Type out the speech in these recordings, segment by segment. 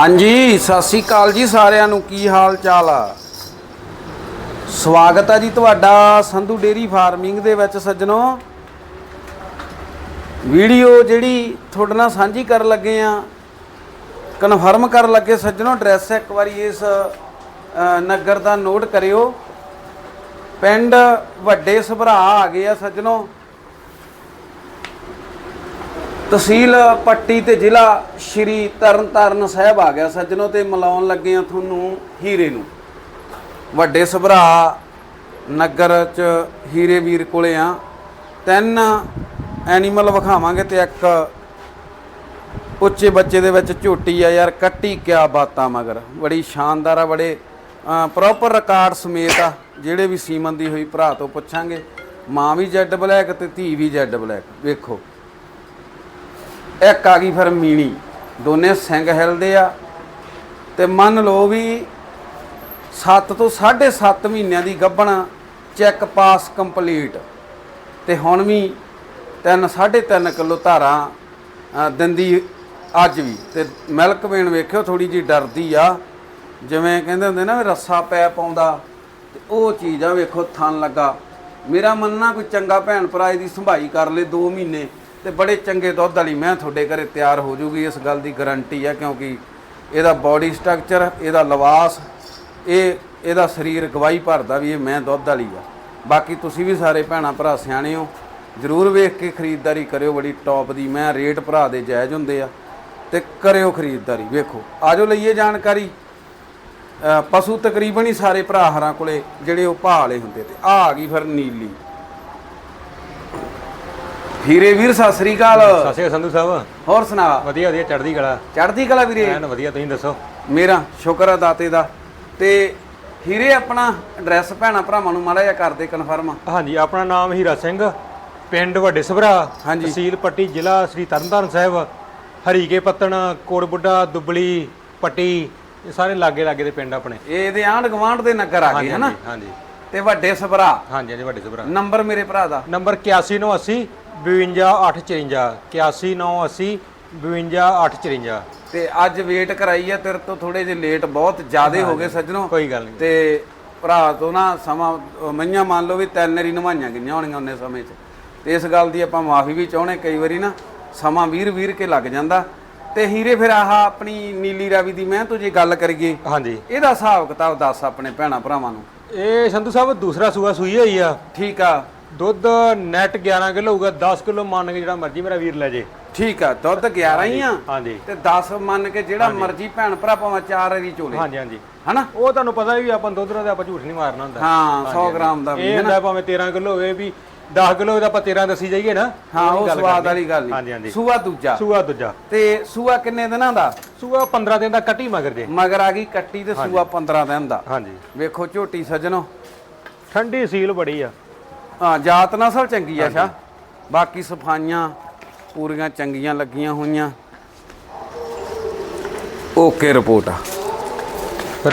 ਹਾਂਜੀ, ਸਤਿ ਸ੍ਰੀ ਅਕਾਲ ਜੀ ਸਾਰਿਆਂ ਨੂੰ। ਕੀ ਹਾਲ ਚਾਲ ਆ? ਸਵਾਗਤ ਆ ਜੀ ਤੁਹਾਡਾ ਸੰਧੂ ਡੇਰੀ ਫਾਰਮਿੰਗ ਦੇ ਵਿੱਚ ਸੱਜਣੋ। ਵੀਡੀਓ ਜਿਹੜੀ ਤੁਹਾਡੇ ਨਾਲ ਸਾਂਝੀ ਕਰਨ ਲੱਗੇ ਆ, ਕਨਫਰਮ ਕਰਨ ਲੱਗੇ ਸੱਜਣੋ, ਐਡਰੈਸ ਇੱਕ ਵਾਰੀ ਇਸ ਨਗਰ ਦਾ ਨੋਟ ਕਰਿਓ। ਪਿੰਡ ਵੱਡੇ ਸਭਰਾ ਆ ਗਏ ਆ ਸੱਜਣੋ। ਤਹਿਸੀਲ ਪੱਟੀ ਤੇ ਜ਼ਿਲ੍ਹਾ ਸ਼੍ਰੀ ਤਰਨਤਾਰਨ ਸਾਹਿਬ ਆ ਗਿਆ ਸੱਜਣੋ ਤੇ ਮਿਲਾਉਣ ਲੱਗੇ ਆ ਤੁਹਾਨੂੰ ਹੀਰੇ ਨੂੰ। ਵੱਡੇ ਸਭਰਾ ਨਗਰ ਚ ਹੀਰੇ ਵੀਰ ਕੋਲੇ ਆ। ਤਿੰਨ ਐਨੀਮਲ ਵਿਖਾਵਾਂਗੇ ਤੇ ਇੱਕ ਉੱਚੇ ਬੱਚੇ ਦੇ ਵਿੱਚ ਝੋਟੀ ਆ ਯਾਰ, ਕੱਟੀ ਕਿਆ ਬਾਤਾਂ ਮਗਰ। ਬੜੀ ਸ਼ਾਨਦਾਰ ਆ, ਬੜੇ ਪ੍ਰੋਪਰ ਰਿਕਾਰਡ ਸਮੇਤ ਆ, ਜਿਹੜੇ ਵੀ ਸੀਮਨ ਦੀ ਹੋਈ ਭਰਾ ਤੋਂ ਪੁੱਛਾਂਗੇ। ਮਾਂ ਵੀ ਜੈਡ ਬਲੈਕ ਤੇ ਧੀ ਵੀ ਜੈਡ ਬਲੈਕ। ਵੇਖੋ। ਇੱਕ ਆ ਗਈ ਫਿਰ ਮੀਣੀ। ਦੋਨੇ ਸਿੰਘ ਹਿਲਦੇ ਆ। ਤੇ ਮੰਨ ਲਓ ਵੀ 7 ਤੋਂ 7.5 ਮਹੀਨਿਆਂ ਦੀ ਗੱਭਣ ਚੈੱਕ ਪਾਸ ਕੰਪਲੀਟ। ਤੇ ਹੁਣ ਵੀ 3 3.5 ਕਿਲੋ ਧਾਰਾਂ ਦਿੰਦੀ ਅੱਜ ਵੀ। ਤੇ ਮਿਲਕ ਵੇਣ ਵੇਖਿਓ ਥੋੜੀ ਜੀ ਡਰਦੀ ਆ। ਜਿਵੇਂ ਕਹਿੰਦੇ ਹੁੰਦੇ ਨਾ ਵੀ ਰੱਸਾ ਪੈ ਪਾਉਂਦਾ। ਤੇ ਉਹ ਚੀਜ਼ ਆ ਵੇਖੋ ਥਣ ਲੱਗਾ। ਮੇਰਾ ਮੰਨਣਾ ਕੋਈ ਚੰਗਾ ਭੈਣ ਭਰਾ ਇਹਦੀ ਸੰਭਾਈ ਕਰ ਲੇ 2 ਮਹੀਨੇ। ਤੇ ਬੜੇ ਚੰਗੇ ਦੁੱਧ ਵਾਲੀ ਮੈਂ ਤੁਹਾਡੇ ਘਰੇ ਤਿਆਰ ਹੋ ਜੂਗੀ, ਇਸ ਗੱਲ ਦੀ ਗਾਰੰਟੀ ਆ ਕਿਉਂਕਿ ਇਹਦਾ ਬਾਡੀ ਸਟਰਕਚਰ ਇਹਦਾ ਲਿਬਾਸ ਇਹ, ਇਹਦਾ ਸਰੀਰ ਗਵਾਹੀ ਭਰਦਾ ਵੀ ਇਹ ਮੈਂ ਦੁੱਧ ਵਾਲੀ ਆ। ਬਾਕੀ ਤੁਸੀਂ ਵੀ ਸਾਰੇ ਭੈਣਾ ਭਰਾ ਸਿਆਣੇ ਹੋ, ਜਰੂਰ ਵੇਖ ਕੇ ਖਰੀਦਦਾਰੀ ਕਰਿਓ, ਬੜੀ ਟੌਪ ਦੀ ਮੈਂ ਰੇਟ ਭਰਾ ਦੇ ਜਾਇਜ਼ ਹੁੰਦੇ ਆ, ਤੇ ਕਰਿਓ ਖਰੀਦਦਾਰੀ, ਵੇਖੋ, ਆਜੋ ਲਈਏ ਜਾਣਕਾਰੀ। ਪਸ਼ੂ ਤਕਰੀਬਨ ਹੀ ਸਾਰੇ ਭਰਾ ਹਰਾਂ ਕੋਲੇ ਜਿਹੜੇ ਉਹ ਭਾਅ ਵਾਲੇ ਹੁੰਦੇ ਤੇ ਆ ਗਈ ਫਿਰ ਨੀਲੀ। ਹੀਰੇ ਵੀਰ ਸਤਿ ਸ੍ਰੀ ਅਕਾਲ। ਸਤਿ ਸ਼੍ਰੀ ਅਕਾਲ ਸੰਧੂ ਸਾਹਿਬ। ਹੋਰ ਸੁਣਾ। ਵਧੀਆ ਵਧੀਆ ਚੜ੍ਹਦੀ ਕਲਾ। ਚੜ੍ਹਦੀ ਕਲਾ ਵੀਰੇ। ਐਨ ਵਧੀਆ ਤੁਸੀਂ ਦੱਸੋ? ਮੇਰਾ ਸ਼ੁਕਰ ਆ ਦਾਤੇ ਦਾ। ਤੇ ਹੀਰੇ ਆਪਣਾ ਐਡਰੈਸ ਭੈਣਾ ਭਰਾਵਾਂ ਨੂੰ ਮਾੜਾ ਜਿਹਾ ਕਰਦੇ ਕਨਫਰਮ ਹਾਂਜੀ ਆਪਣਾ ਨਾਮ ਹੀਰਾ ਸਿੰਘ ਪਿੰਡ ਵੱਡੇ ਸਭਰਾ ਹਾਂਜੀ। ਤਹਿਸੀਲ ਪੱਟੀ ਜ਼ਿਲ੍ਹਾ ਸ੍ਰੀ ਤਰਨਤਾਰਨ ਸਾਹਿਬ ਹਰੀਕੇ ਪੱਤਣ ਕੋੜਬੁੱਡਾ ਦੁੱਬਲੀ ਪੱਟੀ ਇਹ ਸਾਰੇ ਲਾਗੇ ਲਾਗੇ ਦੇ ਪਿੰਡ ਆਪਣੇ। ਇਹ ਇਹਦੇ ਆਂਢ ਗਵਾਂਢ ਦੇ ਨਗਰ ਆ ਗਏ ਹਨਾ? ਹਾਂਜੀ ਤੇ ਵੱਡੇ ਸਭਰਾ। ਹਾਂਜੀ ਹਾਂਜੀ ਵੱਡੇ ਸਭਰਾ। ਨੰਬਰ ਮੇਰੇ ਭਰਾ ਦਾ। ਨੰਬਰ 8180 52854 8180 52854 ਤੇ ਅੱਜ ਵੇਟ ਕਰਾਈ ਆ ਤੇਰੇ ਤੋਂ ਥੋੜੇ ਜਿਹਾ ਲੇਟ ਬਹੁਤ ਜ਼ਿਆਦੇ ਹੋ ਗਏ ਸੱਜਣੋ। ਕੋਈ ਗੱਲ ਨਹੀਂ। ਤੇ ਭਰਾ ਤੋਂ ਨਾ ਸਮਾਂ ਮਈਆਂ ਮੰਨ ਲਓ ਵੀ ਤਿੰਨ ਰੀ ਨਵਾਈਆਂ ਗਈਆਂ ਹੋਣੀਆਂ ਉਹਨੇ ਸਮੇਂ 'ਚ। ਤੇ ਇਸ ਗੱਲ ਦੀ ਆਪਾਂ ਮਾਫੀ ਵੀ ਚਾਹੁੰਦੇ ਕਈ ਵਾਰੀ ਨਾ ਸਮਾਂ ਵੀਰ ਵੀਰ ਕੇ ਲੱਗ ਜਾਂਦਾ। ਤੇ ਹੀਰੇ ਫਿਰ ਆਹ ਆਪਣੀ ਨੀਲੀ ਰਾਵੀ ਦੀ ਮੈਂ ਜੇ ਗੱਲ ਕਰੀਏ। ਹਾਂਜੀ। ਇਹਦਾ ਹਿਸਾਬ ਕਿਤਾਬ ਦੱਸ ਆਪਣੇ ਭੈਣਾ ਭਰਾਵਾਂ ਨੂੰ। ਇਹ ਸੰਧੂ ਸਾਹਿਬ ਦੂਸਰਾ ਸੂਆ ਸੂਈ ਹੋਈ ਆ। ਠੀਕ ਆ। ਦੁੱਧ ਨੈਟ 11 ਕਿਲੋ ਹੋਊਗਾ 10 ਕਿਲੋ ਮੰਨ ਕੇ ਜਿਹੜਾ ਮਰਜ਼ੀ ਮੇਰਾ ਵੀਰ ਲੈ ਜੇ। ਠੀਕ ਆ ਦੁੱਧ 11 ਹੀ ਆ ਹਾਂਜੀ ਤੇ 10 ਮੰਨ ਕੇ ਜਿਹੜਾ ਮਰਜ਼ੀ ਭੈਣ ਭਰਾ ਭਾਵੇਂ ਚਾਰ ਰੀ ਚੋਲੇ। ਹਾਂਜੀ ਹਾਂਜੀ। ਹਨਾ? ਉਹ ਤੁਹਾਨੂੰ ਪਤਾ ਵੀ ਆਪਾਂ ਦੁੱਧ ਦਾ ਆਪਾਂ ਝੂਠ ਨਹੀਂ ਮਾਰਨਾ ਹੁੰਦਾ। ਹਾਂ 100 ਗ੍ਰਾਮ ਦਾ ਵੀ ਹੁੰਦਾ ਭਾਵੇਂ 13 ਕਿਲੋ ਹੋਵੇ ਵੀ 10 ਕਿਲੋ ਦਾ ਆਪਾਂ 13 ਦੱਸੀ ਜਾਈਏ ਨਾ। ਹਾਂ ਉਹ ਸਵਾਦ। ਵਾਲੀ ਗੱਲ ਹਾਂਜੀ ਨਹੀਂ ਹਾਂਜੀ। ਸੂਆ ਦੂਜਾ। ਸੂਆ ਦੂਜਾ। ਤੇ ਸੂਆ ਕਿੰਨੇ ਦਿਨਾਂ ਦਾ? ਸੂਆ 15 ਦਿਨ ਦਾ ਕੱਟੀ ਮਗਰ ਜੇ ਮਗਰ ਆ ਗਈ ਕੱਟੀ ਤੇ ਸੂਆ 15 ਦਿਨ ਦਾ। ਹਾਂਜੀ। ਵੇਖੋ ਝੋਟੀ ਸੱਜਣੋ। ਠੰਡੀ ਸੀਲ ਬੜੀ ਆ। ਹਾਂ ਜਾਤ ਨਸਲ ਚੰਗੀ ਆ ਸ਼ਾ ਬਾਕੀ ਸਫਾਈਆਂ ਪੂਰੀਆਂ ਚੰਗੀਆਂ ਲੱਗੀਆਂ ਹੋਈਆਂ। ਓਕੇ ਰਿਪੋਰਟ ਆ।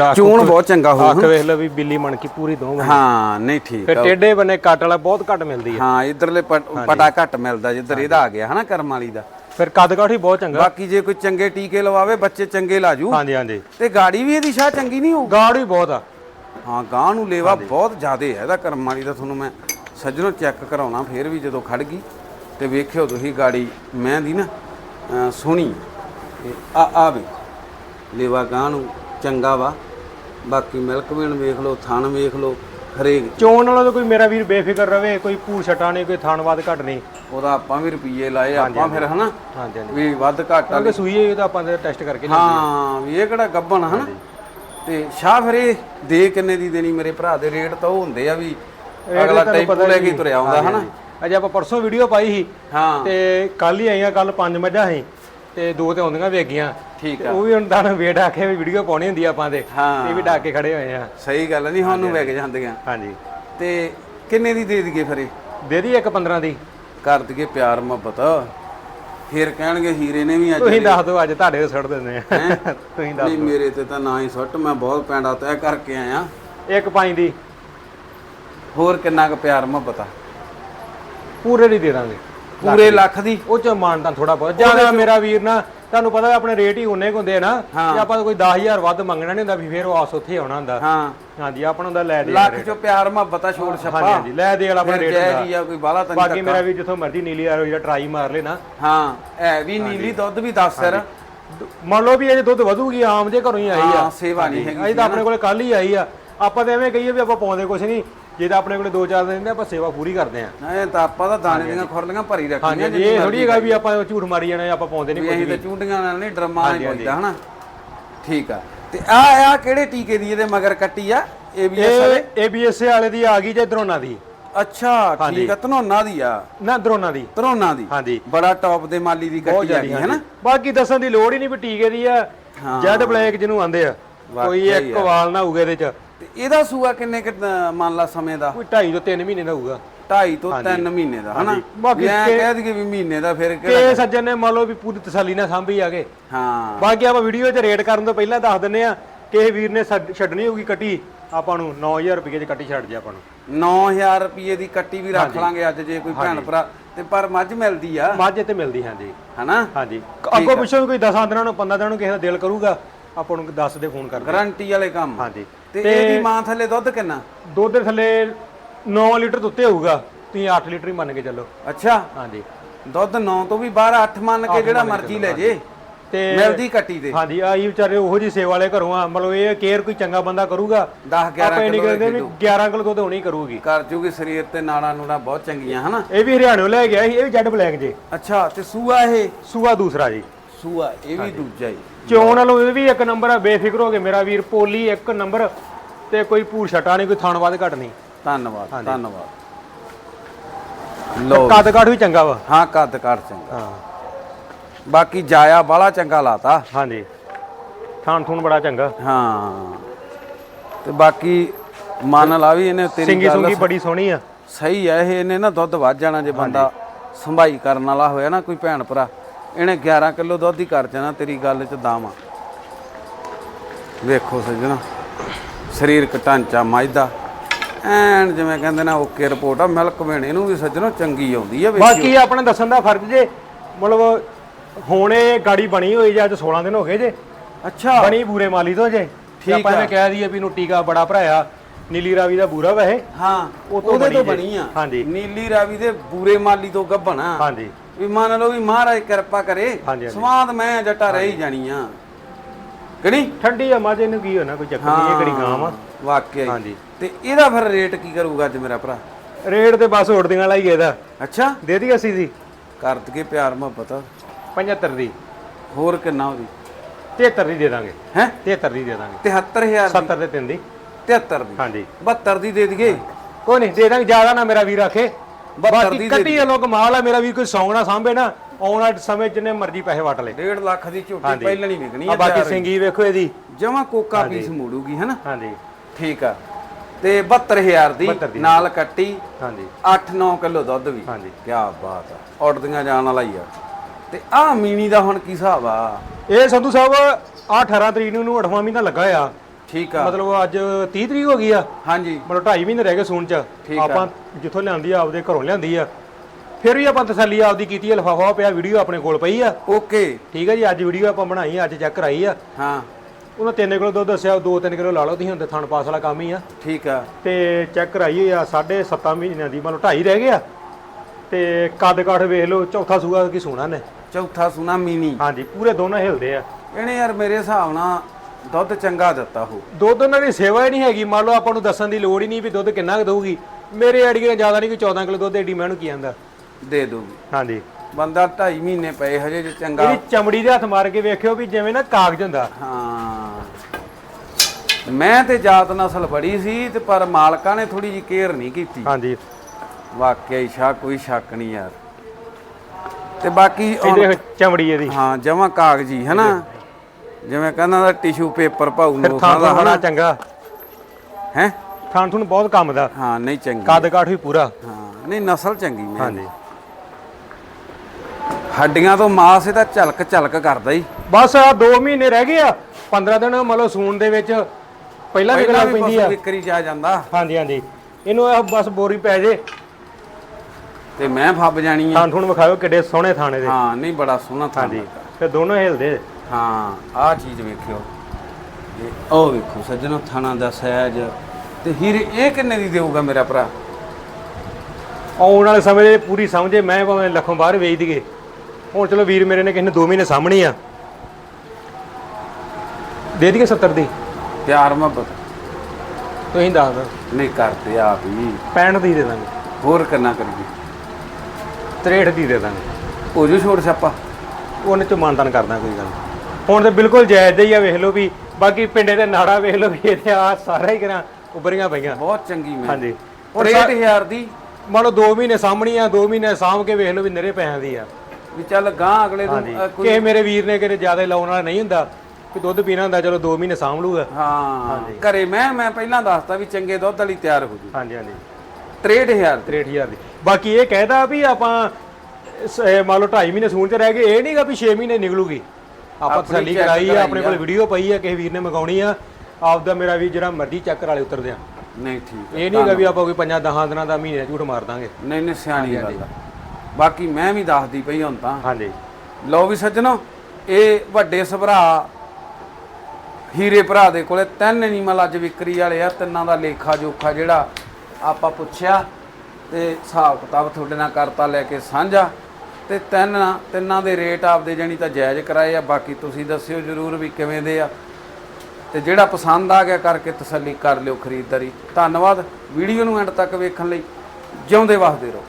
ਆਖ ਚੂਣ ਬਹੁਤ ਚੰਗਾ ਆਖ ਹੋਊ ਵੇਖ ਲਓ ਵੀ ਬਿੱਲੀ ਮਣਕੀ ਪੂਰੀ ਦੋ। ਹਾਂ ਨਹੀਂ ਠੀਕ ਫਿਰ ਟੇਡੇ ਬੰਨੇ ਕੱਟ ਵਾਲਾ ਬਹੁਤ ਘੱਟ ਮਿਲਦੀ ਆ। ਹਾਂ ਇਧਰਲੇ ਪਟਾ ਘੱਟ ਮਿਲਦਾ ਜਿੱਧਰ ਇਹਦਾ ਆ ਗਿਆ ਹਨਾ ਕਰਮ ਵਾਲੀ ਦਾ। ਫਿਰ ਕੱਦ ਕਾਠੀ ਬਹੁਤ ਚੰਗਾ। ਬਾਕੀ ਜੇ ਕੋਈ ਚੰਗੇ ਟੀਕੇ ਲਵਾਵੇ ਬੱਚੇ ਚੰਗੇ ਲਾਜੂ ਹਾਂਜੀ ਹਾਂਜੀ। ਤੇ ਗਾੜੀ ਵੀ ਇਹਦੀ ਸ਼ਾਹ ਚੰਗੀ ਨਹੀਂ ਹੋਊ ਗਾੜ ਬਹੁਤ ਆ। ਹਾਂ ਗਾਂ ਨੂੰ ਲੇਵਾ ਬਹੁਤ ਜ਼ਿਆਦੇ ਹੈ ਇਹਦਾ ਕਰਮ ਵਾਲੀ ਦਾ ਤੁਹਾਨੂੰ ਮੈਂ ਸੱਜਣੋਂ ਚੈੱਕ ਕਰਾਉਣਾ ਫੇਰ ਵੀ ਜਦੋਂ ਖੜ ਗਈ ਤੇ ਵੇਖਿਓ ਤੁਸੀਂ ਗਾੜੀ ਮੈਂ ਦੀ ਨਾ ਸੋਹਣੀ ਤੇ ਆ ਆ ਵੀ। ਲੇਵਾ ਗਾਂ ਨੂੰ ਚੰਗਾ ਵਾ। ਬਾਕੀ ਮਿਲਕ ਵੇਣ ਵੇਖ ਲਓ ਥਣ ਵੇਖ ਲਓ ਹਰੇਕ ਚੋਣ ਤਾਂ ਕੋਈ ਮੇਰਾ ਵੀਰ ਬੇਫਿਕਰ ਰਵੇ ਕੋਈ ਪੂਰ ਛਟਾ ਨਹੀਂ ਕੋਈ ਥਾਨਵਾਦ ਘੱਟ ਨਹੀਂ। ਉਹਦਾ ਆਪਾਂ ਵੀ ਰੁਪਈਏ ਲਾਏ ਆਪਾਂ ਫਿਰ ਹਨਾ ਹਾਂਜੀ ਹਾਂਜੀ। ਵੀ ਵੱਧ ਘੱਟ ਵਾਲੀ। ਕਿਉਂਕਿ ਸੂਈ ਹੋਈ ਤਾਂ ਆਪਾਂ ਦੇ ਟੈਸਟ ਕਰਕੇ ਹਾਂ। ਵੀ ਇਹ ਕਿਹੜਾ ਗੱਬਣ ਹਨਾ? ਤੇ ਸ਼ਾਹ ਫਿਰ ਇਹ ਦੇ ਕਿੰਨੇ ਦੀ ਦੇਣੀ ਮੇਰੇ ਭਰਾ ਦੇ? ਰੇਟ ਤਾਂ ਉਹ ਹੁੰਦੇ ਆ ਵੀ ਅਗਲਾ ਟੈਂਪੂ ਲੈ ਕੇ ਹੀ ਤੁਰਿਆ ਆਉਂਦਾ ਹਨਾ? ਅਜੇ ਆਪਾਂ ਪਰਸੋਂ ਵੀਡੀਓ ਪਾਈ ਸੀ ਹਾਂ। ਤੇ ਕੱਲ ਹੀ ਆਈਆਂ ਕੱਲ ਪੰਜ ਮੱਝਾਂ ਸੀ ਤੇ ਦੋ ਤੇ ਆਉਂਦੀਆਂ ਵੇਗੀਆਂ। ਠੀਕ ਉਹ ਵੀ ਹੁਣ ਤਾਂ ਵੇਟ ਆ ਕੇ ਵੀ ਵੀਡੀਓ ਪਾਉਣੀ ਹੁੰਦੀ ਆ ਆਪਾਂ ਹਾਂ। ਇਹ ਵੀ ਡਾਕ ਖੜੇ ਹੋਏ ਆ। ਸਹੀ ਗੱਲ ਨਹੀਂ ਸਾਨੂੰ ਵਿਕ ਜਾਂਦੀਆਂ। ਹਾਂਜੀ। ਤੇ ਕਿੰਨੇ ਦੀ ਦੇ ਦਈਏ ਫਿਰ ਦੇ ਦੀ ਇੱਕ 15 ਦੀ। ਕਰ ਦਈਏ ਪਿਆਰ ਮੁਹੱਬਤ। ਫਿਰ ਕਹਿਣਗੇ ਹੀਰੇ ਨੇ ਵੀ ਅੱਜ ਤੁਸੀਂ ਦੱਸ ਦਿਓ ਅੱਜ ਤੁਹਾਡੇ ਤੇ ਸੁੱਟ ਦਿੰਦੇ ਆ। ਤੁਸੀਂ ਦੱਸ ਨਹੀਂ ਮੇਰੇ ਤੇ ਤਾਂ ਨਾ ਹੀ ਸੁੱਟ ਮੈਂ ਬਹੁਤ ਪੈਂਡਾ ਤੈਅ ਕਰਕੇ ਆਇਆ। ਇੱਕ ਪੰਜ ਦੀ। ਹੋਰ ਕਿੰਨਾ ਕੁ ਪਿਆਰ ਮੁਹੱਬਤ ਆ? ਪੂਰੇ ਦੀ ਦੇ ਦਾਂਗੇ ਪੂਰੇ ਲੱਖ ਦੀ। ਉਹ ਚ ਮਾਨਤਾ ਥੋੜਾ ਬਹੁਤ। ਜ਼ਿਆਦਾ ਮੇਰਾ ਵੀਰ ਨਾ ਤੁਹਾਨੂੰ ਪਤਾ ਆਪਣੇ ਰੇਟ ਹੀ ਕੁ ਹੁੰਦੇ ਆ ਨਾ। ਜੇ ਆਪਾਂ ਕੋਈ 10000 ਵੱਧ ਮੰਗਣਾ ਨਹੀਂ ਹੁੰਦਾ ਵੀ ਫਿਰ ਉਹ ਆਸ ਉੱਥੇ ਆਉਣਾ ਹੁੰਦਾ। ਹਾਂ। ਹਾਂਜੀ ਆਪਾਂ ਨੂੰ ਹੁੰਦਾ ਲੈ ਦੇ ਲੱਖ ਚੋਂ ਪਿਆਰ ਮੁਹੱਬਤ ਆ ਛੋੜ ਛੱਪਾ। ਹਾਂਜੀ ਲੈ ਦੇ ਵਾਲਾ ਆਪਣਾ ਰੇਟ ਹੁੰਦਾ। ਜੀ ਆ ਕੋਈ ਬਾਲਾ ਤਾਂ ਬਾਕੀ ਮੇਰਾ ਵੀ ਜਿੱਥੋਂ ਮਰਜ਼ੀ ਨੀਲੀ ਆ ਜਿਹੜਾ ਟਰਾਈ ਮਾਰ ਲੈ ਨਾ। ਹਾਂ ਐ ਵੀ ਨੀਲੀ ਦੁੱਧ ਵੀ 10 ਸਿਰ ਦ- ਮੰਨ ਲਓ ਵੀ ਇਹ ਦੁੱਧ ਵਧੂਗੀ ਆਮ ਜੇ ਘਰੋਂ ਹੀ ਆਈ ਆ। ਹਾਂ ਸੇਵਾ ਨਹੀਂ ਹੈਗੀ ਅਜੇ ਤਾਂ ਆਪਣੇ ਕੋਲੇ ਕੱਲ ਹੀ ਆਈ ਆ। ਆਪਾਂ ਤਾਂ ਐਵੇਂ ਕਹੀਏ ਵੀ ਆਪਾਂ ਪਾਉਂਦੇ ਕੁਛ ਨਹੀਂ। ਜੇ ਤਾਂ ਆਪਣੇ ਕੋਲੇ 2-4 ਦਿਨ ਦੇ ਆਪਾਂ ਸੇਵਾ ਪੂਰੀ ਕਰਦੇ ਆ ਨਾ ਇਹ ਤਾਂ ਆਪਾਂ ਤਾਂ ਦਾਣੇ ਦੀਆਂ ਖੁਰਲੀਆਂ ਭਰੀ ਰੱਖੀਆਂ ਹਾਂਜੀ ਹਾਂਜੀ, ਇਹ ਥੋੜੀ ਹੈਗਾ ਵੀ ਆਪਾਂ ਝੂਠ ਮਾਰੀ ਜਾਣਾ ਆਪਾਂ ਪਾਉਂਦੇ ਨਹੀਂ ਵੀ ਕੁਝ ਅਸੀਂ ਵੀ। ਤਾਂ ਚੂੰਡੀਆਂ ਨਾਲ ਨਹੀਂ ਡਰਮਾਂ ਨਾਲ। ਕੋਈਦਾ ਹਨਾ? ਠੀਕ ਆ। ਤੇ ਆ ਆ ਕਿਹੜੇ ਟੀਕੇ ਦੀ ਇਹਦੇ ਮਗਰ ਕੱਟੀ ਆ? ਏਬੀਐਸ ਵਾਲੇ? ਇਹ ਏਬੀਐਸ ਵਾਲੇ ਦੀ ਆ ਗਈ ਜੇ ਦਰੋਨਾ ਦੀ। ਅੱਛਾ ਠੀਕ ਆ ਧਨੋਨਾ ਦੀ ਆ। ਨਾ ਦਰੋਨਾ ਦੀ। ਧਨੋਨਾ ਦੀ। ਹਾਂਜੀ। ਬੜਾ ਟੌਪ ਦੇ ਮਾਲੀ ਦੀ ਬਹੁਤ ਕੱਟੀ ਆ ਜ਼ਿਆਦੀ ਗਈ ਹੈ ਨਾ ਬਾਕੀ ਦੱਸਣ ਦੀ ਲੋੜ ਹੀ ਨਹੀਂ ਵੀ ਟੀਕੇ ਦੀ ਆ। ਜੈਡ ਬਲੈਕ ਜਿਹਨੂੰ ਆਂਦੇ ਆ। ਕੋਈ ਇੱਕ ਵਾਲ ਨਾ ਹੋਊਗਾ ਇਹਦੇ ਚ। ਇਹਦਾ ਸੂਆ ਕਿੰਨੇ ਕਿ ਮੰਨ ਲਾ ਸਮੇਂ ਦਾ? ਕੋਈ 2.5 ਤੋਂ 3 ਮਹੀਨੇ ਦਾ ਹੋਊਗਾ। 2.5 ਤੋਂ 3 ਮਹੀਨੇ ਦਾ ਹਨਾ? ਬਾਕੀ ਮੈਂ ਕਹਿ ਦਈਏ ਵੀ ਮਹੀਨੇ ਦਾ ਫਿਰ ਕਿਹੜਾ ਸੱਜਣ ਨੇ ਮੰਨ ਲਓ ਵੀ ਪੂਰੀ ਤਸੱਲੀ ਨਾਲ ਸਾਂਭੀ ਆ ਗਏ ਹਾਂ। ਬਾਕੀ ਆਪਾਂ ਵੀਡੀਓ 'ਚ ਰੇਟ ਕਰਨ ਤੋਂ ਪਹਿਲਾਂ ਦੱਸ ਦਿੰਨੇ ਆ ਕਿ ਇਹ ਵੀਰ ਨੇ ਛੱਡ- ਛੱਡਣੀ ਹੋਊਗੀ ਕੱਟੀ ਆਪਾਂ ਨੂੰ 9000 ਰੁਪਏ 'ਚ ਕੱਟੀ ਛੱਡ ਜੇ ਆਪਾਂ ਨੂੰ। 9000 ਰੁਪਏ ਦੀ ਕੱਟੀ ਵੀ ਰੱਖ ਲਾਂਗੇ ਅੱਜ ਜੇ ਕੋਈ ਭੈਣ ਭਰਾ ਤੇ ਪਰ ਮੱਝ ਮਿਲਦੀ ਆ। ਮਾਝੇ ਤੇ ਮਿਲਦੀ ਹਾਂਜੀ। ਹਨਾ? ਹਾਂਜੀ। ਅੱਗੋਂ ਪਿੱਛੋਂ ਵੀ ਕੋਈ 10 ਦਿਨਾਂ ਨੂੰ 15 ਦਿਨਾਂ ਨੂੰ ਕਿਸੇ ਦਾ ਦਿਲ ਕਰੂਗਾ ਆਪਾਂ ਨੂੰ ਦੱਸ ਦੇ ਫੋਨ ਕਰਦੇ ਗਾਰੰਟੀ ਵਾਲੇ ਕੰਮ। ਹਾਂਜੀ। ਤੇ ਇਹਦੀ ਮਾਂ ਥੱਲੇ ਦੁੱਧ ਕਿੰਨਾ? ਦੁੱਧ ਦੇ ਥੱਲੇ 9 ਲੀਟਰ ਤੋਂ ਉੱਤੇ ਹੋਊਗਾ। ਤੁਸੀਂ 8 ਲੀਟਰ ਹੀ ਮੰਨ ਕੇ ਚੱਲੋ। ਅੱਛਾ। ਹਾਂਜੀ। ਦੁੱਧ 9 ਤੋਂ ਵੀ ਬਾਹਰ 8 ਮੰਨ ਕੇ ਜਿਹੜਾ ਮਰਜ਼ੀ ਲੈ ਜੇ। ਤੇ ਮਿਲਦੀ ਕੱਟੀ ਤੇ ਹਾਂਜੀ ਆਈ ਵਿਚਾਰੇ ਉਹੋ ਜੀ ਸੇਵਾ ਵਾਲੇ ਘਰੋਂ ਆ। ਮਤਲਬ ਇਹ ਕੇਅਰ ਕੋਈ ਚੰਗਾ ਬੰਦਾ ਕਰੂਗਾ। 10 11 ਆਪਾਂ ਇਹ ਨਹੀਂ ਕਿਲੋ ਕਹਿੰਦੇ ਵੀ 11 ਕਿਲੋ ਦੁੱਧ ਹੋਣੀ ਕਰੂਗੀ। ਕਰ ਜੂਗੀ ਸਰੀਰ ਤੇ ਨਾੜਾਂ ਨੂੜਾਂ ਬਹੁਤ ਚੰਗੀਆਂ ਹਨਾ? ਇਹ ਵੀ ਹਰਿਆਣੋਂ ਲੈ ਗਿਆ ਸੀ ਇਹ ਵੀ ਜੈਡ ਬਲੈਕ ਜੇ। ਅੱਛਾ ਤੇ ਸੂਆ ਇਹ? ਸੂਆ ਦੂਸਰਾ ਜੀ। ਸੂਆ ਇਹ ਵੀ ਦੂਜਾ ਹੀ। ਚੋਣ ਵਾਲੋਂ ਇਹ ਵੀ ਇੱਕ ਨੰਬਰ ਆ। ਬੇਫਿਕਰ ਹੋ ਕੇ ਮੇਰਾ ਵੀਰ ਪੋਲੀ ਇੱਕ ਨੰਬਰ। ਤੇ ਕੋਈ ਭੂਰ ਛਟਾ ਨਹੀਂ ਕੋਈ ਥਣ ਵੱਧ ਘਟ ਨਹੀਂ। ਧੰਨਵਾਦ ਧੰਨਵਾਦ। ਲੋ ਕੱਦ ਕਾਠ ਵੀ ਚੰਗਾ ਵਾ। ਹਾਂ ਕੱਦ ਕਾਠ ਚੰਗਾ। ਹਾਂ। ਬਾਕੀ ਜਾਇਆ ਬਾਲਾ ਚੰਗਾ ਲਾਤਾ। ਹਾਂਜੀ। ਥਣ ਥੂਣ ਬੜਾ ਚੰਗਾ। ਹਾਂ। ਤੇ ਬਾਕੀ ਮੰਨ ਲਾ ਵੀ ਇਹਨੇ ਤੇਰੀ ਸਿੰਗੀ ਸੁੰਗੀ ਬੜੀ ਸੋਹਣੀ ਆ। ਸਹੀ ਹੈ ਇਹ ਇਹਨੇ ਨਾ ਦੁੱਧ ਵੱਧ ਜਾਣਾ ਜੇ ਬੰਦਾ ਸੰਭਾਈ ਕਰਨ ਵਾਲਾ ਹੋਇਆ ਨਾ ਕੋਈ ਭੈਣ ਭਰਾ ਇਹਨੇ 11 ਕਿਲੋ ਦੁੱਧ ਹੀ ਕਰ ਜਾਣਾ ਤੇਰੀ ਗੱਲ 'ਚ ਦਾਮ ਆ ਵੇਖੋ ਸੱਜਣਾ। ਸਰੀਰਕ ਢਾਂਚਾ ਮੱਝ ਦਾ ਐਨ ਜਿਵੇਂ ਕਹਿੰਦੇ ਨਾ ਓਕੇ ਰਿਪੋਰਟ ਆ ਮਿਲਕ ਵੇਣੇ ਨੂੰ ਵੀ ਸੱਜਣੋ ਚੰਗੀ ਆਉਂਦੀ ਆ ਬਾਕੀ ਆਪਣੇ ਦੱਸਣ ਦਾ ਫਰਜ਼ ਜੇ ਮਤਲਬ ਹੁਣ ਗਾੜੀ ਬਣੀ ਹੋਈ ਜੇ ਅੱਜ 16 ਦਿਨ ਹੋ ਗਏ ਜੇ। ਅੱਛਾ। ਬਣੀ ਬੂਰੇ ਮਾਲੀ ਤੋਂ ਜੇ। ਤੇ ਆਪਾਂ। ਇਹਨੇ ਕਹਿ ਦਈਏ ਵੀ ਨੂੰ ਟੀਕਾ ਬੜਾ ਭਰਾਇਆ ਨੀਲੀ ਰਾਵੀ ਦਾ ਬੂਰਾ ਵੈਸੇ। ਹਾਂ ਉਹ ਤੋਂ ਉਹਦੇ ਤੋਂ ਬਣੀ ਆ। ਹਾਂਜੀ। ਨੀਲੀ ਰਾਵੀ ਦੇ ਬੂਰੇ ਮਾਲੀ ਤੋਂ ਗੱਭਣਾ ਹਾਂਜੀ। ਵੀ ਮੰਨ ਲਓ ਵੀ ਮਹਾਰਾਜ ਕਿਰਪਾ ਕਰੇ। ਸਵਾਦ ਮੈਂ ਜੱਟਾ ਰਹਿ ਜਾਣੀ ਆ। ਕਿਹੜੀ ਠੰਡੀ ਆ ਮਾਝੇ ਨੂੰ ਕੀ ਹੋਣਾ ਕੋਈ ਚੱਕਰ ਨਹੀਂ ਇਹ ਕਿਹੜੀ ਗਾਂ ਵਾ। ਵਾਕਿਆ ਹੀ। ਹਾਂਜੀ। ਤੇ ਇਹਦਾ ਫਿਰ ਰੇਟ ਕੀ ਕਰੂਗਾ ਅੱਜ ਮੇਰਾ ਭਰਾ? ਰੇਟ ਤੇ ਬਸ ਉੜਦੀਆਂ ਲਾਈ ਇਹਦਾ। ਅੱਛਾ। ਦੇ ਦੀ ਅਸੀਂ ਦੀ। ਕਰ ਦਗੇ ਪਿਆਰ ਮੁਹੱਬਤ। 75 ਦੀ। ਹੋਰ ਕਿੰਨਾ ਉਹਦੀ? 73 ਦੀ ਦੇ ਦਾਂਗੇ। ਹੈ? 73 ਦੀ ਦੇ ਦਾਂਗੇ। 73000 ਦੀ। 70 ਦੇ ਤਿੰਨ ਦੀ। 73 ਦੀ। ਹਾਂਜੀ। 72 ਦੀ ਦੇ ਦਈਏ। ਕੋਈ ਨਹੀਂ ਦੇ ਦਾਂਗੇ ਜ਼ਿਆਦਾ ਨਾ ਮੇਰਾ ਵੀਰ ਆਖੇ। 72 ਬਾਕੀ ਦੀ ਦੇ ਕੱਟੀ ਲੋਕ ਕਮਾਲ ਆ ਮੇਰਾ ਵੀਰ ਕੋਈ ਸੌਂਗਣਾ ਸਾਂਭੇ ਨਾ। ਆਉਣ ਵਾਲੇ ਸਮੇਂ ਜਿੰਨੇ ਮਰਜ਼ੀ ਪੈਸੇ ਵਟ ਲੈ। 1.5 ਲੱਖ ਦੀ ਝੋਟੀ ਪਹਿਲਾਂ ਨਹੀਂ ਵਿਕਣੀ ਆ ਬਾਕੀ ਸਿੰਗੀ ਵੇਖੋ ਇਹਦੀ। ਜਮਾ ਕੋਕਾ ਪੀਸ ਮੋੜੂਗੀ ਹੈਨਾ? ਹਾਂਜੀ। ਠੀਕ ਆ। ਤੇ 72000 ਦੀ 72 ਦੀ। ਨਾਲ ਕੱਟੀ। ਹਾਂਜੀ। 8-9 ਕਿਲੋ ਦੁੱਧ ਵੀ। ਹਾਂਜੀ। ਕੀ ਬਾਤ ਆ। ਉੱਡਦੀਆਂ ਜਾਣ ਵਾਲਾ ਹੀ ਆ। ਤੇ ਆ ਮੀਨੀ ਦਾ ਹੁਣ ਕੀ ਹਿਸਾਬ ਆ? ਇਹ ਸੰਧੂ ਸਾਹਿਬ ਆ 18 ਤਰੀਕ ਨੂੰ ਨੂੰ 8ਵਾਂ ਮਹੀਨਾ ਲੱਗਾ ਆ। ਠੀਕ ਆ। ਮਤਲਬ ਅੱਜ 30 ਤਰੀਕ ਹੋ ਗਈ ਆ। ਹਾਂਜੀ। ਮਤਲਬ 2.5 ਮਹੀਨੇ ਰਹਿ ਗਏ ਸੂਣ ਚ। ਆਪਾਂ ਜਿੱਥੋਂ ਲਿਆਂਦੀ ਆ ਆਪਦੇ ਘਰੋਂ ਲਿਆਂਦੀ ਆ। ਫਿਰ ਵੀ ਆਪਾਂ ਤਸੱਲੀ ਆਪਦੀ ਕੀਤੀ ਆ ਲਫਾਫਾ ਪਿਆ ਵੀਡੀਓ ਆਪਣੇ ਕੋਲ ਪਈ ਆ। ਓਕੇ ਠੀਕ ਹੈ ਜੀ ਅੱਜ ਵੀਡੀਓ ਆਪਾਂ ਬਣਾਈ ਆ, ਅੱਜ ਚੈੱਕ ਕਰਾਈ ਆ। ਹਾਂ। ਉਹਨਾਂ 3 ਕਿਲੋ ਦੁੱਧ ਦੱਸਿਆ 2-3 ਕਿਲੋ ਲਾ ਲਓ ਤੁਸੀਂ ਹੁਣ ਤੇ ਥਣ ਪਾਸ ਵਾਲਾ ਕੰਮ ਹੀ ਆ। ਠੀਕ ਆ। ਤੇ ਚੈੱਕ ਕਰਾਈ ਹੋਈ ਆ 7.5 ਮਹੀਨਿਆਂ ਦੀ ਮਤਲਬ 2.5 ਰਹਿ ਗਿਆ। ਤੇ ਕੱਦ ਕਾਠ ਵੇਖ ਲਓ ਚੌਥਾ ਸੂਆ ਕੀ ਸੋਣਾ ਨੇ। ਚੌਥਾ ਸੁਨਾ ਮੀਨੀ। ਹਾਂਜੀ ਪੂਰੇ ਦੋਨੋਂ ਹਿਲਦੇ ਆ। ਇਹਨੇ ਯਾਰ ਮੇਰੇ ਹਿਸਾਬ ਨਾਲ ਦੁੱਧ ਚੰਗਾ ਦਿੱਤਾ ਹੋ ਦੁੱਧ ਉਹਨਾਂ ਦੀ ਸੇਵਾ ਹੀ ਨਹੀਂ ਹੈਗੀ ਮੰਨ ਲਓ ਆਪਾਂ ਨੂੰ ਦੱਸਣ ਦੀ ਲੋੜ ਹੀ ਨਹੀਂ ਵੀ ਦੁੱਧ ਕਿੰਨਾ ਕੁ ਦਊਗੀ। ਮੇਰੇ ਐਡੀਆਂ ਜ਼ਿਆਦਾ ਨਹੀਂ ਕੋਈ 14 ਕਿਲੋ ਦੁੱਧ ਏਡੀ ਮੈਨੂੰ ਕੀ ਆਂਦਾ। ਦੇ ਦੂਗੀ ਹਾਂਜੀ। ਬੰਦਾ 2.5 ਮਹੀਨੇ ਪਏ ਹਜੇ ਜੇ ਚੰਗਾ ਇਹਦੀ ਚਮੜੀ ਦੇ ਹੱਥ ਮਾਰ ਕੇ ਵੇਖਿਓ ਵੀ ਜਿਵੇਂ ਨਾ ਕਾਗਜ਼ ਹੁੰਦਾ। ਹਾਂ। ਮੈਂ ਤੇ ਜਾਤ ਨਸਲ ਬੜੀ ਸੀ ਤੇ ਪਰ ਮਾਲਕਾਂ ਨੇ ਥੋੜੀ ਜੀ ਕੇਅਰ ਨਹੀਂ ਕੀਤੀ। ਹਾਂਜੀ। ਵਾਕਿਆ ਹੀ ਸ਼ੱਕ ਕੋਈ ਸ਼ੱਕ ਨਹੀਂ ਯਾਰ। ਤੇ ਬਾਕੀ ਇਹ ਹੁਣ- ਦੇਖ ਚਮੜੀ ਇਹਦੀ। ਹਾਂ ਜਮਾ ਕਾਗਜੀ ਹੈ ਨਾ ਜਿਵੇਂ ਕਹਿੰਦਾ ਦਾ ਟਿਸ਼ੂ ਪੇਪਰ ਭਾਉ ਲੋਕਾਂ ਦਾ ਬੜਾ ਚੰਗਾ। ਹੈ? ਥਾਂ ਥੁਣ ਬਹੁਤ ਕੰਮ ਦਾ। ਹਾਂ ਨਹੀਂ ਚੰਗੀ। ਕੱਦ ਕਾਠ ਵੀ ਪੂਰਾ। ਹਾਂ ਨਹੀਂ ਨਸਲ ਚੰਗੀ ਮੈਂ ਹਾਂਜੀ। ਹੱਡੀਆਂ ਤੋਂ ਮਾਸ ਇਹਦਾ ਝਲਕ ਝਲਕ ਕਰਦਾ ਹੀ ਬਸ ਆ 2 ਮਹੀਨੇ ਰਹਿ ਗਏ ਆ 15 ਦਿਨ ਮਤਲਬ ਸੂਣ ਦੇ ਵਿੱਚ ਪਹਿਲਾਂ ਪਹਿਲਾਂ ਨਿਕਲਣਾ ਵੀ ਪੈਂਦੀ ਪਸ਼ੂ ਆ ਵਿਕਰੀ ਜਾ ਜਾਂਦਾ। ਹਾਂਜੀ ਹਾਂਜੀ। ਇਹਨੂੰ ਇਹ ਬਸ ਬੋਰੀ ਪੈ ਜੇ। ਤੇ ਮੈਂ ਫੱਬ ਜਾਣੀ ਆ। ਥਾਣ ਥੁਣ ਵਿਖਾਓ ਕਿੱਡੇ ਸੋਹਣੇ ਥਾਣੇ ਦੇ। ਹਾਂ ਨਹੀਂ ਬੜਾ ਸੋਹਣਾ ਥਾਂ ਹਾਂਜੀ ਤੇ ਦੋਨੋਂ ਹਿਲਦੇ। ਹਾਂ ਆਹ ਚੀਜ਼ ਵੇਖਿਓ। ਇਹ ਉਹ ਵੇਖੋ ਸੱਜਣੋ ਥਾਣਾ ਦਾ ਸਾਈਜ਼ ਤੇ ਹੀਰੇ ਇਹ ਕਿੰਨੇ ਦੀ ਦੇਊਗਾ ਮੇਰਾ ਭਰਾ? ਆਉਣ ਵਾਲੇ ਸਮੇਂ ਦੇ ਪੂਰੀ ਸਮਝੇ ਮੈਂ ਭਾਵੇਂ ਲੱਖੋਂ ਬਾਹਰ ਵੇਚ ਦਈਏ। ਹੁਣ ਚਲੋ ਵੀਰ ਮੇਰੇ ਨੇ ਕਿਸੇ ਨੇ 2 ਮਹੀਨੇ ਸਾਹਮਣੀ ਆ। ਦੇ ਦਈਏ 70 ਦੀ। ਪਿਆਰ ਮੁਹੱਬਤ। ਤੁਸੀਂ ਦੱਸ ਦਿਓ। ਨਹੀਂ ਕਰਦੇ ਆਪ ਹੀ। 65 ਦੀ ਦੇ ਦਾਂਗੇ। ਹੋਰ ਕਰਨਾ ਕਰੀਏ? 63 ਦੀ ਦੇ ਦਾਂਗੇ। ਹੋ ਜੂ ਛੋੜ ਛਾਪਾ ਉਹਨੇ ਚ ਮਾਨਤਾਨ ਕਰਦਾ ਕੋਈ ਗੱਲ। ਹੁਣ ਤੇ ਬਿਲਕੁਲ ਜਾਇਜ਼ ਹੀ ਆ ਵੇਖ ਲਓ ਵੀ। ਬਾਕੀ ਪਿੰਡੇ ਦੇ ਨਾੜਾ ਵੇਖ ਲਓ ਵੀ ਇਹਦੇ ਆ ਸਾਰਾ ਹੀ ਕਰਾਂ ਉਭਰੀਆਂ ਪਈਆਂ। ਬਹੁਤ ਚੰਗੀ ਮੈਂ ਹਾਂਜੀ। ਹੁਣ 63000 ਦੀ। ਮੰਨ ਲਓ 2 ਮਹੀਨੇ ਸਾਹਮਣੀ ਆ 2 ਮਹੀਨੇ ਸਾਂਭ ਕੇ ਵੇਖ ਲਓ ਵੀ ਨਰੇ ਪੈਸਿਆਂ ਦੀ ਆ। ਵੀ ਚੱਲ ਗਾਂ ਅਗਲੇ ਨੂੰ ਅ, ਕਿਸੇ ਮੇਰੇ ਵੀਰ ਨੇ ਕਿਤੇ ਜ਼ਿਆਦਾ ਲਾਉਣ ਵਾਲਾ ਨਹੀਂ ਹੁੰਦਾ ਕਿ ਦੁੱਧ ਪੀਣਾ ਹੁੰਦਾ ਚਲੋ 2 ਮਹੀਨੇ ਸਾਂਭ ਲੂਗਾ ਹਾਂ ਘਰੇ ਮੈਂ ਮੈਂ ਪਹਿਲਾਂ ਦੱਸਤਾ ਵੀ ਚੰਗੇ ਦੁੱਧ ਵਾਲੀ ਤਿਆਰ ਹੋ ਜੂ। ਹਾਂਜੀ ਹਾਂਜੀ। 63000 63000 ਦੀ। ਬਾਕੀ ਇਹ ਕਹਿਦਾ ਵੀ ਆਪਾਂ ਸ- ਇਹ ਮੰਨ ਲਓ 2.5 ਮਹੀਨੇ ਸੂਣ ਚ ਰਹਿ ਗਏ ਇਹ ਨਹੀਂਗਾ ਵੀ 6 ਮਹੀਨੇ ਨਿਕਲੂਗੀ। ਆਪਾਂ ਆਪਣੀ ਤਸੱਲੀ check ਕਰਾਈ ਆ ਆਪਣੇ ਕੋਲ। ਵੀਡੀਓ ਪਈ ਆ ਕਿਸੇ ਵੀਰ ਨੇ ਮੰਗਾਉਣੀ ਆ ਆਪਦਾ ਮੇਰਾ ਵੀ ਜਿਹੜਾ ਮਰਜ਼ੀ ਚੱਕਰ ਵਾਲੇ ਉਤਰਦੇ ਆ ਨਹੀਂ ਠੀਕ ਹੈ ਇਹ ਨਹੀਂਗਾ ਵੀ ਆਪਾਂ ਕੋਈ ਪੰਜਾਂ ਦਹਾਂ ਦਿਨਾਂ ਦਾ ਮਹੀਨੇ ਝੂਠ ਮਾਰ ਦਾਂਗੇ। ਨਹੀਂ ਨਹੀਂ ਸਿਆਣੀ ਗੱਲ ਆ। ਬਾਕੀ ਮੈਂ ਵੀ ਦੱਸਦੀ ਪਈ ਹੁਣ ਤਾਂ। ਹਾਂਜੀ। ਲਓ ਵੀ ਸੱਜਣੋ ਇਹ ਵੱਡੇ ਸਭਰਾ ਹੀਰੇ ਭਰਾ ਦੇ ਕੋਲੇ ਤਿੰਨ ਐਨੀਮਲ ਅੱਜ ਵਿਕਰੀ ਵਾਲੇ ਆ ਤਿੰਨਾਂ ਦਾ ਲੇਖਾ ਜੋਖਾ ਜਿਹੜਾ ਆਪਾਂ ਪੁੱਛਿਆ ਤੇ ਹਿਸਾਬ ਕਿਤਾਬ ਤੁਹਾਡੇ ਨਾਲ ਕਰਤਾ ਲੈ ਕੇ ਸਾਂਝਾ। ਤੇ ਤਿੰਨ ਤਿੰਨਾਂ ਦੇ ਰੇਟ ਆਪਦੇ ਜਾਨੀ ਤਾਂ ਜਾਇਜ਼ ਕਰਾਏ ਆ ਬਾਕੀ ਤੁਸੀਂ ਦੱਸਿਓ ਜਰੂਰ ਵੀ ਕਿਵੇਂ ਦੇ ਆ। ਤੇ ਜਿਹੜਾ ਪਸੰਦ ਆ ਗਿਆ ਕਰਕੇ ਤਸੱਲੀ ਕਰ ਲਿਓ ਖਰੀਦਦਾਰੀ। ਧੰਨਵਾਦ। ਵੀਡੀਓ ਨੂੰ ਐਂਡ ਤੱਕ ਵੇਖਣ ਲਈ ਜਿਉਂਦੇ ਵਸਦੇ ਰਹੋ।